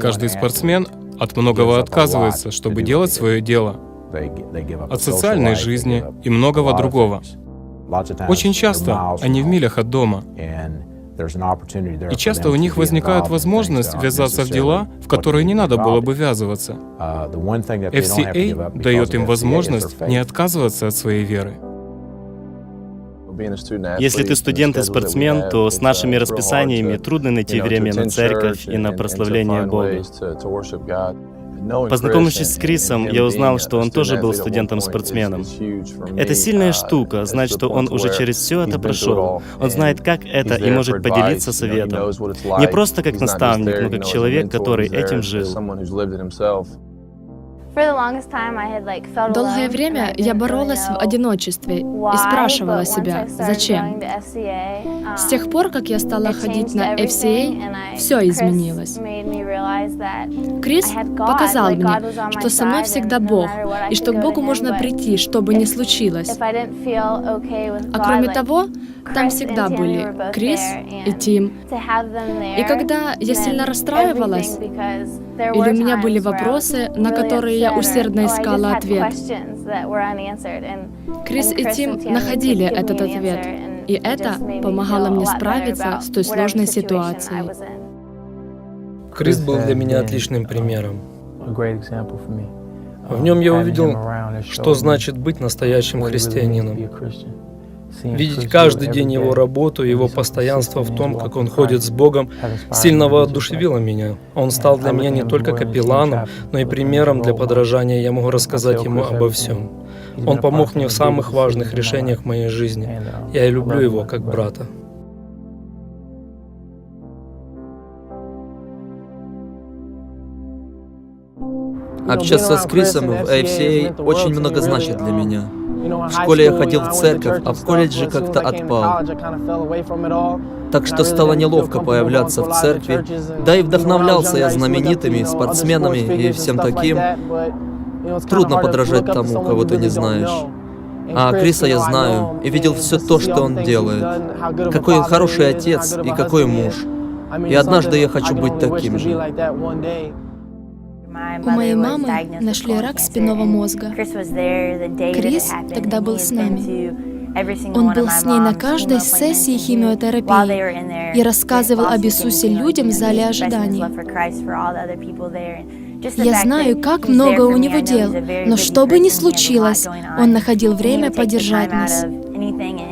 Каждый спортсмен от многого отказывается, чтобы делать свое дело, от социальной жизни и многого другого. Очень часто они в милях от дома, и часто у них возникает возможность ввязаться в дела, в которые не надо было бы ввязываться. FCA дает им возможность не отказываться от своей веры. Если ты студент и спортсмен, то с нашими расписаниями трудно найти время на церковь и на прославление Бога. Познакомившись с Крисом, я узнал, что он тоже был студентом-спортсменом. Это сильная штука, знать, что он уже через все это прошел. Он знает, как это, и может поделиться советом. Не просто как наставник, но как человек, который этим жил. Долгое время я боролась в одиночестве и спрашивала себя, зачем. С тех пор, как я стала ходить на FCA, все изменилось. Крис показал мне, что со мной всегда Бог, и что к Богу можно прийти, что бы ни случилось. А кроме того, там всегда были Крис и Тим. И когда я сильно расстраивалась, или у меня были вопросы, на которые я усердно искала ответ, Крис и Тим находили этот ответ, и это помогало мне справиться с той сложной ситуацией. Крис был для меня отличным примером. В нем я увидел, что значит быть настоящим христианином. Видеть каждый день его работу, его постоянство в том, как он ходит с Богом, сильно воодушевило меня. Он стал для меня не только капелланом, но и примером для подражания. Я могу рассказать ему обо всем. Он помог мне в самых важных решениях моей жизни. Я люблю его как брата. Общаться с Крисом в AFCA очень много значит для меня. В школе я ходил в церковь, а в колледже как-то отпал. Так что стало неловко появляться в церкви. Да и вдохновлялся я знаменитыми спортсменами и всем таким. Трудно подражать тому, кого ты не знаешь. А Криса я знаю и видел все то, что он делает. Какой он хороший отец и какой муж. И однажды я хочу быть таким же. У моей мамы нашли рак спинного мозга. Крис тогда был с нами. Он был с ней на каждой сессии химиотерапии и рассказывал об Иисусе людям в зале ожиданий. Я знаю, как много у него дел, но что бы ни случилось, он находил время поддержать нас.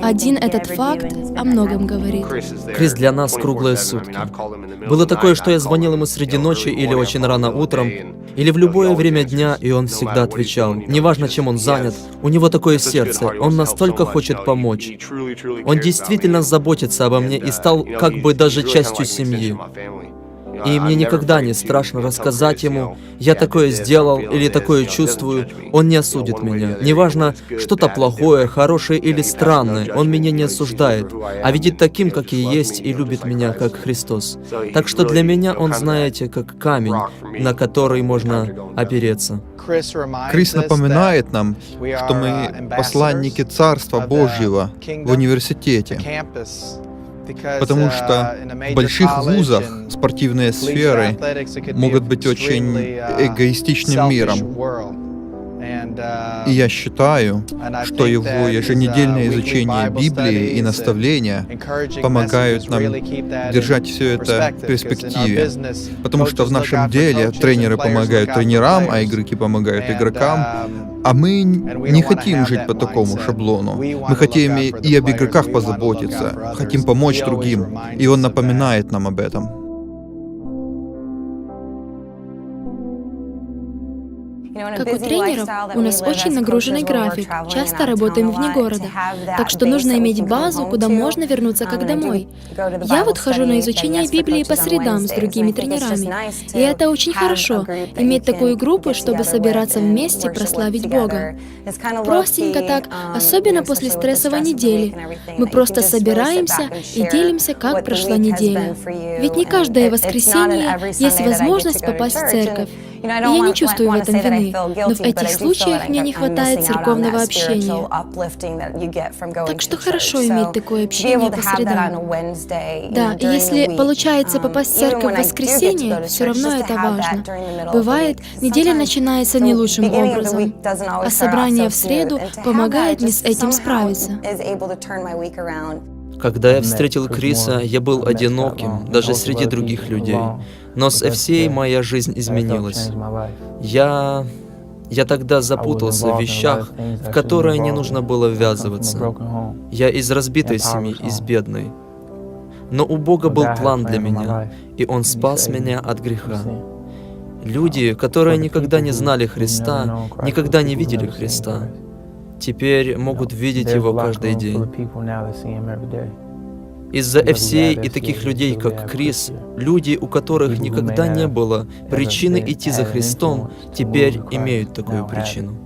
Один этот факт о многом говорит. Крис для нас круглые сутки. Было такое, что я звонил ему среди ночи или очень рано утром, или в любое время дня, и он всегда отвечал. Неважно, чем он занят, у него такое сердце, он настолько хочет помочь. Он действительно заботится обо мне и стал как бы даже частью семьи. И мне никогда не страшно рассказать ему, я такое сделал или такое чувствую, он не осудит меня. Неважно, что-то плохое, хорошее или странное, он меня не осуждает, а видит таким, как я есть, и любит меня, как Христос. Так что для меня он, знаете, как камень, на который можно опереться. Крис напоминает нам, что мы посланники Царства Божьего в университете. Потому что в больших вузах спортивные сферы могут быть очень эгоистичным миром. И я считаю, что его еженедельное изучение Библии и наставления помогают нам держать все это в перспективе. Потому что в нашем деле тренеры помогают тренерам, а игроки помогают игрокам. А мы не хотим жить по такому шаблону. Мы хотим и об игроках позаботиться, хотим помочь другим. И он напоминает нам об этом. Как у тренеров, у нас очень нагруженный график, часто работаем вне города, так что нужно иметь базу, куда можно вернуться как домой. Я вот хожу на изучение Библии по средам с другими тренерами, и это очень хорошо, иметь такую группу, чтобы собираться вместе прославить Бога. Простенько так, особенно после стрессовой недели. Мы просто собираемся и делимся, как прошла неделя. Ведь не каждое воскресенье есть возможность попасть в церковь. И я не чувствую в этом вины, но в этих случаях мне не хватает церковного общения. Так что хорошо иметь такое общение по средам. Да, и если получается попасть в церковь в воскресенье, все равно это важно. Бывает, неделя начинается не лучшим образом, а собрание в среду помогает мне с этим справиться. Когда я встретил Криса, я был одиноким, даже среди других людей. Но с FCA моя жизнь изменилась. Я... Я тогда запутался в вещах, в которые не нужно было ввязываться. Я из разбитой семьи, из бедной. Но у Бога был план для меня, и Он спас меня от греха. Люди, которые никогда не знали Христа, никогда не видели Христа, теперь могут видеть Его каждый день. Из-за FCA и таких людей, как Крис, люди, у которых никогда не было причины идти за Христом, теперь имеют такую причину.